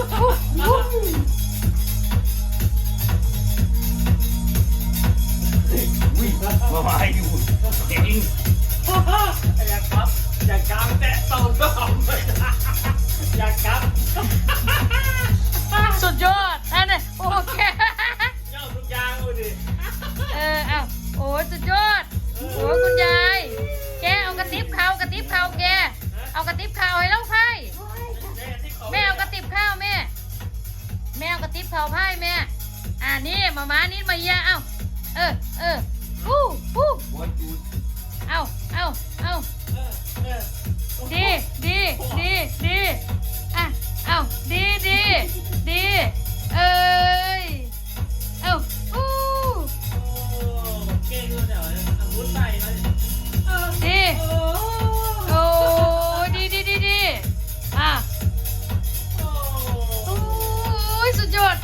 วิ่งมาไปอยู่เก่งอย่าครับอยากางแตะตอก็เอาเลยอยากางสุดยอดอันนี้โอเค เจ้าทุกอย่างเลยดิ เออเอ้าโอ้ยสุดยอด ระติบเขาไพ่แม่ อ่านี่มาม้านี่มาเยี่ยเอ้า เออเออปู้ปู้หัวจูดเอ้าเอ้าเอ้าเออเออดีดีดี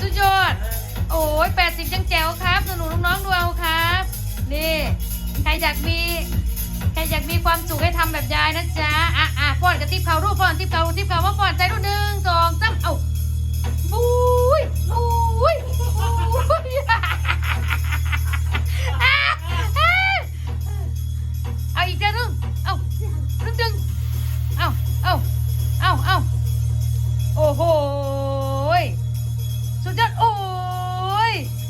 สุดยอด โอ้ยแปดสิบยังแจ๋วครับสนุนน้องๆดูเอาครับ นี่ ใครอยากมี ใครอยากมีความสุขให้ทำแบบยายนะจ๊ะ อะอะป้อนกระติบเขารูปป้อนติบเขาติบเขาว่าป้อนใจรุ่นหนึ่ง